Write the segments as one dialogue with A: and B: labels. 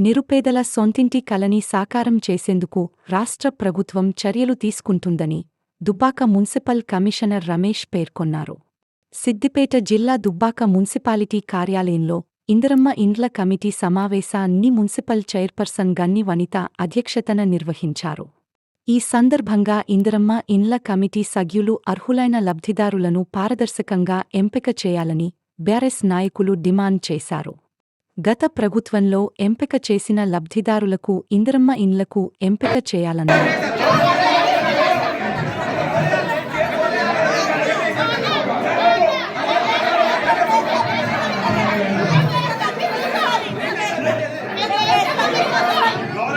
A: నిరుపేదల సొంతింటి కలని సాకారం చేసేందుకు రాష్ట్ర ప్రభుత్వం చర్యలు తీసుకుంటుందని దుబ్బాక మున్సిపల్ కమిషనర్ రమేష్ పేర్కొన్నారు. సిద్దిపేట జిల్లా దుబ్బాక మున్సిపాలిటీ కార్యాలయంలో ఇందిరమ్మ ఇండ్ల కమిటీ సమావేశాన్ని మున్సిపల్ చైర్పర్సన్ గన్ని వనిత అధ్యక్షతన నిర్వహించారు. ఈ సందర్భంగా ఇందిరమ్మ ఇండ్ల కమిటీ సభ్యులు అర్హులైన లబ్ధిదారులను పారదర్శకంగా ఎంపిక చేయాలని బ్యారెస్ నాయకులు డిమాండ్ చేశారు. గత ప్రభుత్వంలో ఎంపిక చేసిన లబ్ధిదారులకు ఇందిరమ్మ ఇండ్లకు ఎంపిక చేయాలన్నారు.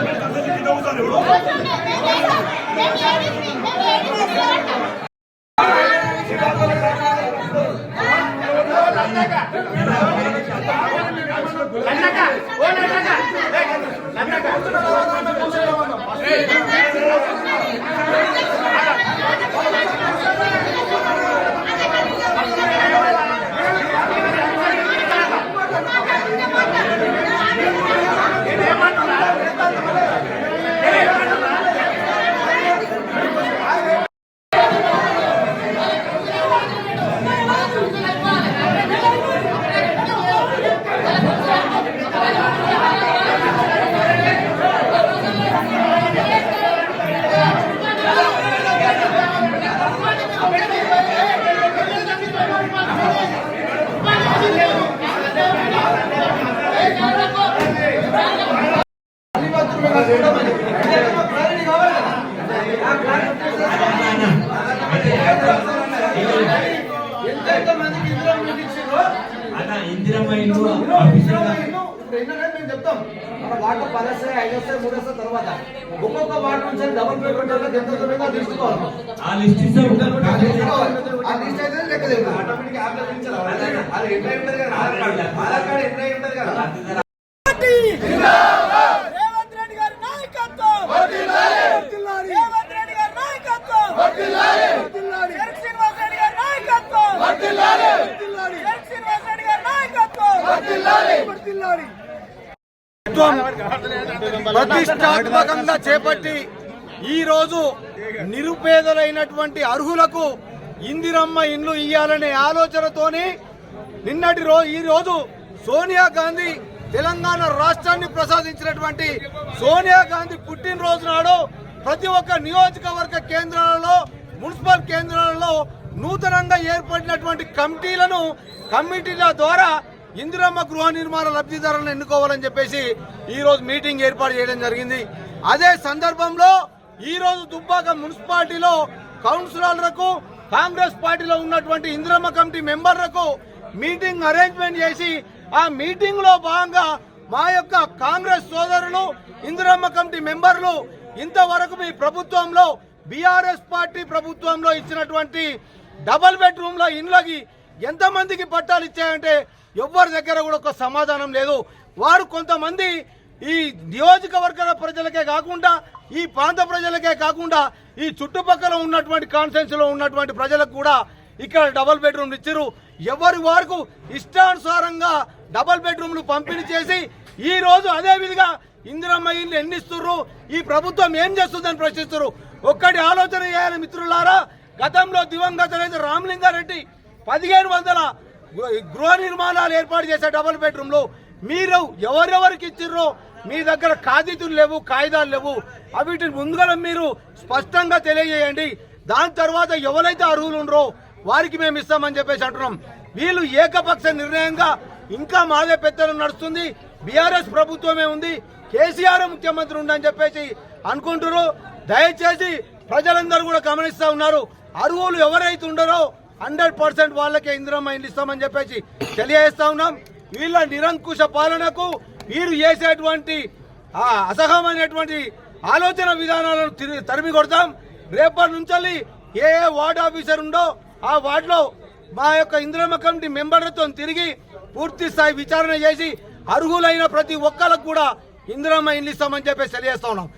B: ఎంతెంత మందికి
C: అన్న ఇందిరమ్మ ఇల్లు
B: మేము చెప్తాం మన వాటర్ పది వస్తాయి ఐదు వస్తాయి మూడు వస్తాయి తర్వాత ఒక్కొక్క వాటర్ నుంచి డబుల్ పేమెంట్ వాళ్ళకి ఎంత దూరంగా తీసుకోవాలి
C: ఆ లిస్ట్ ఇస్తాం
B: ఆ లిస్ట్ అయితే లెక్క ఆటోమేటిక్ యాప్లో చూపించాలి అది ఎంటర్ ఉంటుంది కదా? Aadhaar card. Aadhaar card enter అయి ఉంటుంది కదా ప్రతిష్టాత్మకంగా చేపట్టి ఈ రోజు నిరుపేదలైనటువంటి అర్హులకు ఇందిరమ్మ ఇండ్లు ఇయ్యాలనే ఆలోచనతోని నిన్నటి రోజు ఈ రోజు సోనియా గాంధీ తెలంగాణ రాష్ట్రాన్ని ప్రసాదించినటువంటి సోనియా గాంధీ పుట్టినరోజు నాడు ప్రతి ఒక్క నియోజకవర్గ కేంద్రాలలో మున్సిపల్ కేంద్రాలలో నూతనంగా ఏర్పడినటువంటి కమిటీలను కమిటీల ద్వారా ఇందిరమ్మ గృహ నిర్మాణ లబ్ధిదారులను ఎన్నుకోవాలని చెప్పేసి ఈ రోజు మీటింగ్ ఏర్పాటు చేయడం జరిగింది. అదే సందర్భంలో ఈ రోజు దుబ్బాక మున్సిపాలిటీలో కౌన్సిలర్లకు కాంగ్రెస్ పార్టీలో ఉన్నటువంటి ఇందిరమ్మ కమిటీ మెంబర్లకు మీటింగ్ అరేంజ్మెంట్ చేసి ఆ మీటింగ్లో భాగంగా మా యొక్క కాంగ్రెస్ సోదరులు ఇందిరమ్మ కమిటీ మెంబర్లు ఇంతవరకు మీ ప్రభుత్వంలో బీఆర్ఎస్ పార్టీ ప్రభుత్వంలో ఇచ్చినటువంటి డబల్ బెడ్రూమ్లో ఇండ్లకి ఎంతమందికి పట్టాలు ఇచ్చాయంటే ఎవ్వరి దగ్గర కూడా ఒక సమాధానం లేదు. వారు కొంతమంది ఈ నియోజకవర్గాల ప్రజలకే కాకుండా ఈ ప్రాంత ప్రజలకే కాకుండా ఈ చుట్టుపక్కల ఉన్నటువంటి కాన్ఫరెన్స్ ఉన్నటువంటి ప్రజలకు కూడా ఇక్కడ డబల్ బెడ్రూమ్లు ఇచ్చారు ఎవరి వరకు ఇష్టానుసారంగా డబల్ బెడ్రూమ్లు పంపిణీ చేసి ఈ రోజు అదే విధంగా ఇందిరమ్మ ఇల్లు ఎన్ని ఈ ప్రభుత్వం ఏం చేస్తుందని ప్రశ్నిస్తున్నారు ఒక్కటి ఆలోచన చేయాలి మిత్రులారా. గతంలో దివంగత నేత రామలింగారెడ్డి పదిహేను వందల గృహ నిర్మాణాలు ఏర్పాటు చేసే డబుల్ బెడ్రూమ్లో మీరు ఎవరెవరికి ఇచ్చిర్రో మీ దగ్గర కాగితులు లేవు కాగితాలు లేవు. అవిటిని ముందుగా మీరు స్పష్టంగా తెలియజేయండి. దాని తర్వాత ఎవరైతే అర్హులు ఉండరో వారికి మేము ఇస్తామని చెప్పేసి అంటున్నాం. వీళ్ళు ఏకపక్ష నిర్ణయంగా ఇంకా మాదే పెత్తనం నడుస్తుంది. బీఆర్ఎస్ ప్రభుత్వమే ఉంది. కేసీఆర్ ముఖ్యమంత్రి ఉండని చెప్పేసి అనుకుంటున్నారు దయచేసి ప్రజలందరూ కూడా గమనిస్తా ఉన్నారు. అర్హులు ఎవరైతే ఉండరో హండ్రెడ్ పర్సెంట్ వాళ్ళకే ఇందిరమ్మ ఇండ్లు ఇస్తామని చెప్పేసి తెలియజేస్తా ఉన్నాం. వీళ్ళ నిరంకుశ పాలనకు వీరు చేసేటువంటి ఆ అసహమైనటువంటి ఆలోచన విధానాలను తరిమి కొడతాం. రేపటి నుంచి ఏ ఏ వార్డు ఆఫీసర్ ఉందో ఆ వార్డులో మా యొక్క ఇందిరమ్మ కమిటీ మెంబర్లతో తిరిగి పూర్తి స్థాయి విచారణ చేసి అర్హులైన ప్రతి ఒక్కరికి కూడా ఇందిరమ్మ ఇండ్లు ఇస్తామని చెప్పేసి తెలియజేస్తా ఉన్నాం.